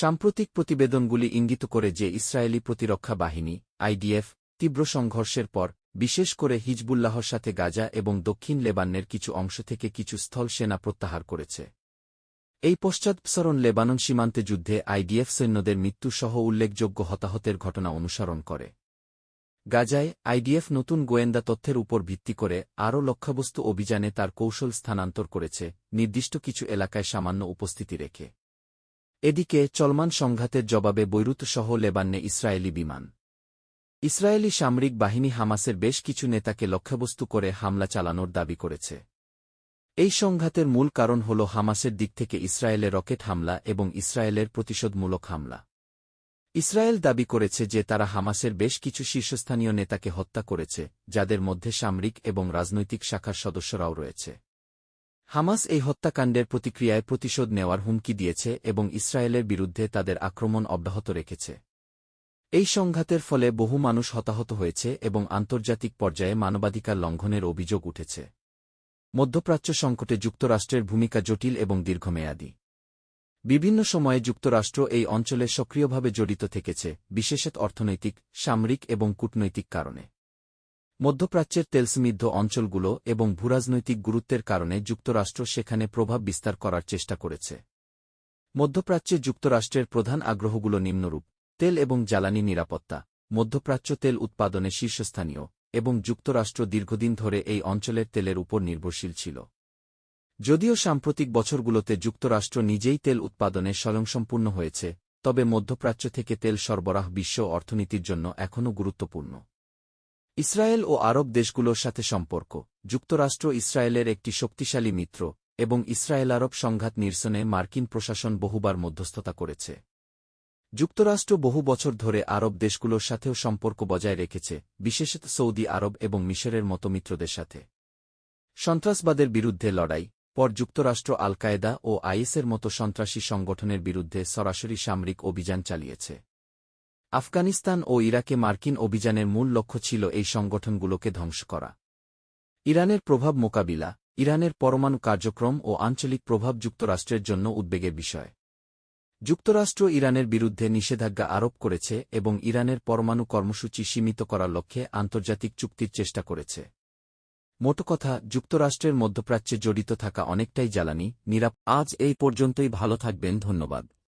সাম্প্রতিক প্রতিবেদনগুলি ইঙ্গিত করে যে ইসরায়েলি প্রতিরক্ষা বাহিনী, আইডিএফ, তীব্র সংঘর্ষের পর, বিশেষ করে হিজবুল্লাহর সাথে গাজা এবং দক্ষিণ লেবাননের কিছু অংশ থেকে কিছু স্থল সেনা প্রত্যাহার করেছে। এই পশ্চাৎসরণ লেবানন সীমান্তে যুদ্ধে আইডিএফ সৈন্যদের মৃত্যুসহ উল্লেখযোগ্য হতাহতের ঘটনা অনুসরণ করে। গাজায় আইডিএফ নতুন গোয়েন্দা তথ্যের উপর ভিত্তি করে আরও লক্ষ্যবস্তু অভিযানে তার কৌশল স্থানান্তর করেছে, নির্দিষ্ট কিছু এলাকায় সামান্য উপস্থিতি রেখে। এদিকে চলমান সংঘাতের জবাবে বৈরুত সহ লেবান্নে ইসরায়েলি বিমান। ইসরায়েলি সামরিক বাহিনী হামাসের বেশ কিছু নেতাকে লক্ষ্যবস্তু করে হামলা চালানোর দাবি করেছে। এই সংঘাতের মূল কারণ হল হামাসের দিক থেকে ইসরায়েলে রকেট হামলা এবং ইসরায়েলের প্রতিশোধমূলক হামলা। ইসরায়েল দাবি করেছে যে তারা হামাসের বেশ কিছু শীর্ষস্থানীয় নেতাকে হত্যা করেছে, যাদের মধ্যে সামরিক এবং রাজনৈতিক শাখার সদস্যরাও রয়েছে। হামাস এই হত্যাকাণ্ডের প্রতিক্রিয়ায় প্রতিশোধ নেওয়ার হুমকি দিয়েছে এবং ইসরায়েলের বিরুদ্ধে তাদের আক্রমণ অব্যাহত রেখেছে। এই সংঘাতের ফলে বহু মানুষ হতাহত হয়েছে এবং আন্তর্জাতিক পর্যায়ে মানবাধিকার লঙ্ঘনের অভিযোগ উঠেছে। মধ্যপ্রাচ্য সংকটে যুক্তরাষ্ট্রের ভূমিকা জটিল এবং দীর্ঘমেয়াদী। বিভিন্ন সময়ে যুক্তরাষ্ট্র এই অঞ্চলে সক্রিয়ভাবে জড়িত থেকেছে, বিশেষত অর্থনৈতিক, সামরিক এবং কূটনৈতিক কারণে। মধ্যপ্রাচ্যের তেলসমৃদ্ধ অঞ্চলগুলো এবং ভূরাজনৈতিক গুরুত্বের কারণে যুক্তরাষ্ট্র সেখানে প্রভাব বিস্তার করার চেষ্টা করেছে। মধ্যপ্রাচ্যে যুক্তরাষ্ট্রের প্রধান আগ্রহগুলো নিম্নরূপ, তেল এবং জ্বালানি নিরাপত্তা, মধ্যপ্রাচ্য তেল উৎপাদনে শীর্ষস্থানীয়, এবং যুক্তরাষ্ট্র দীর্ঘদিন ধরে এই অঞ্চলের তেলের উপর নির্ভরশীল ছিল। যদিও সাম্প্রতিক বছরগুলোতে যুক্তরাষ্ট্র নিজেই তেল উৎপাদনে স্বয়ংসম্পূর্ণ হয়েছে, তবে মধ্যপ্রাচ্য থেকে তেল সরবরাহ বিশ্ব অর্থনীতির জন্য এখনও গুরুত্বপূর্ণ। ইসরায়েল ও আরব দেশগুলোর সাথে সম্পর্ক। যুক্তরাষ্ট্র ইসরায়েলের একটি শক্তিশালী মিত্র এবং ইসরায়েল আরব সংঘাত নিরসনে মার্কিন প্রশাসন বহুবার মধ্যস্থতা করেছে। যুক্তরাষ্ট্র বহু বছর ধরে আরব দেশগুলোর সাথেও সম্পর্ক বজায় রেখেছে, বিশেষত সৌদি আরব এবং মিশরের মতো মিত্রদের সাথে। সন্ত্রাসবাদের বিরুদ্ধে লড়াই, পর যুক্তরাষ্ট্র আল কায়েদা ও আইএসের মতো সন্ত্রাসী সংগঠনের বিরুদ্ধে সরাসরি সামরিক অভিযান চালিয়েছে। আফগানিস্তান ও ইরাকে মার্কিন অভিযানের মূল লক্ষ্য ছিল এই সংগঠনগুলোকে ধ্বংস করা। ইরানের প্রভাব মোকাবিলা, ইরানের পরমাণু কার্যক্রম ও আঞ্চলিক প্রভাব যুক্তরাষ্ট্রের জন্য উদ্বেগের বিষয়। যুক্তরাষ্ট্র ইরানের বিরুদ্ধে নিষেধাজ্ঞা আরোপ করেছে এবং ইরানের পরমাণু কর্মসূচি সীমিত করার লক্ষ্যে আন্তর্জাতিক চুক্তির চেষ্টা করেছে। মোট কথা, যুক্তরাষ্ট্রের মধ্যপ্রাচ্যে জড়িত থাকা অনেকটাই জ্বালানি, নিরাপ আজ এই পর্যন্তই, ভালো থাকবেন, ধন্যবাদ।